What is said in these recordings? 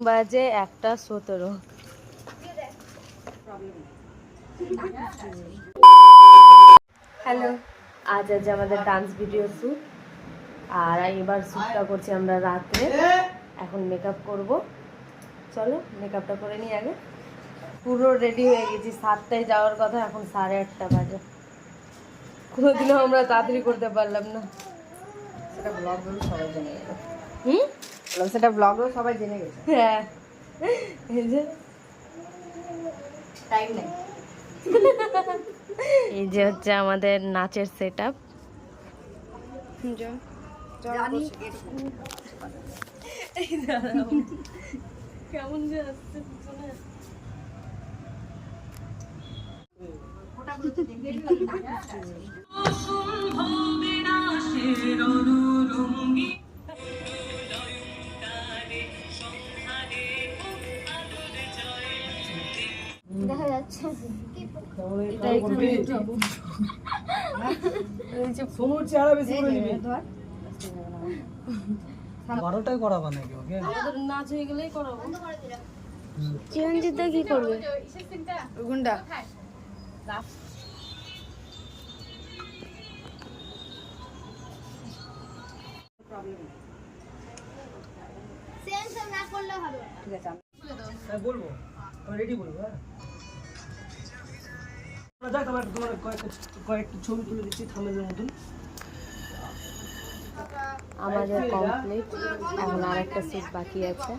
বাজে একটা সতেরো। হ্যালো আজ আছে আমাদের ডান্স ভিডিও শ্যুট আর এবার শ্যুটটা করছি আমরা রাত্রে এখন মেকআপ করব। চলো মেকআপটা করে নিই আগে। পুরো রেডি হয়ে গেছি সাতটায় যাওয়ার কথা এখন সাড়ে আটটা বাজে। কোনোদিনও আমরা তাড়াতাড়ি করতে পারলাম না। সেটা ব্লগগুলো সবাই জেনে। গেছে হুম? বললাম সেটা ব্লগগুলো সবাই জেনে গেছে। হ্যাঁ। এই যে। টাইম নেই। এই যে হচ্ছে আমাদের নাচের সেট আপ কেমন যে আসছে পিছনে। দেখা যাচ্ছে। সোনুর চেহারা বেশি করে নিবি। বারোটায় করাবা নাকি ওকে? আমাদের নাচ হয়ে গেলেই করাবো। চিরঞ্জিত কি করবে? গুন্ডা। সেম সেম না করলে হবে। ঠিক আছে আমি হ্যাঁ বলব। আমি রেডি বলব হ্যাঁ। যাক তোমার তোমার কয়েকটা কয়েকটা ছবি তুলে দিচ্ছি মতন। আমাদের কমপ্লিট এখন আর একটা সিট বাকি আছে।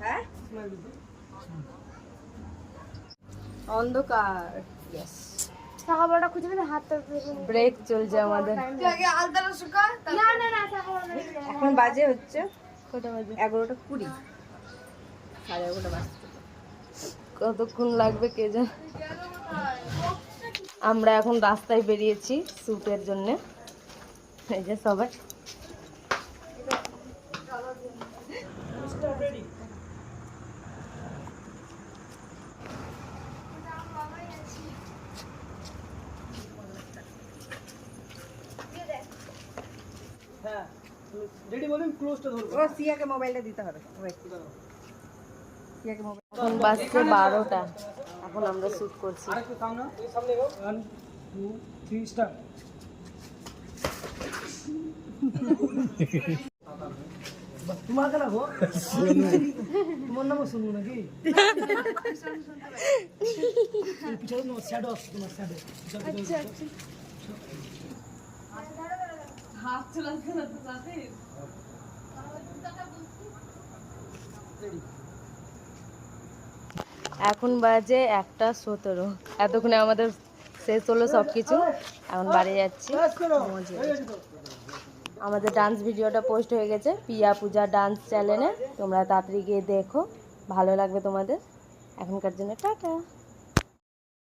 হ্যাঁ? অন্ধকার। ইয়েস বড়টা খুঁজে পেলে হাতটা ব্রেক চলছে আমাদের। না না না এখন বাজে হচ্ছে কটা বাজে? এগারোটা কুড়ি। সাড়ে এগারোটা বাজছে। কতক্ষণ লাগবে কে জানে? আমরা এখন রাস্তায় বেরিয়েছি শ্যুটের জন্য। এই যে সবাই। রেডি বলেন ক্লোজটা ধরবো ও সিয়াকে মোবাইলটা দিতে হবে। ওয়েট সিয়াকে মোবাইল এখন বাজছে বারোটা। এখন আমরা শ্যুট করছি। আরেকটু থাম সামনে go one two three start তোমার কেন গো? তোমার নামও শুনব নাকি? এই পিছনে তোমার শ্যাডো তোমার শ্যাডো এখন বাজে একটা সতেরো। এতক্ষণে আমাদের শেষ হলো সব কিছু এখন বাড়ি যাচ্ছি। আমাদের ডান্স ভিডিওটা পোস্ট হয়ে গেছে। পিয়া পূজা ডান্স চ্যানেলে তোমরা তাড়াতাড়ি গিয়ে দেখো। ভালো লাগবে তোমাদের। এখনকার জন্য টাটা।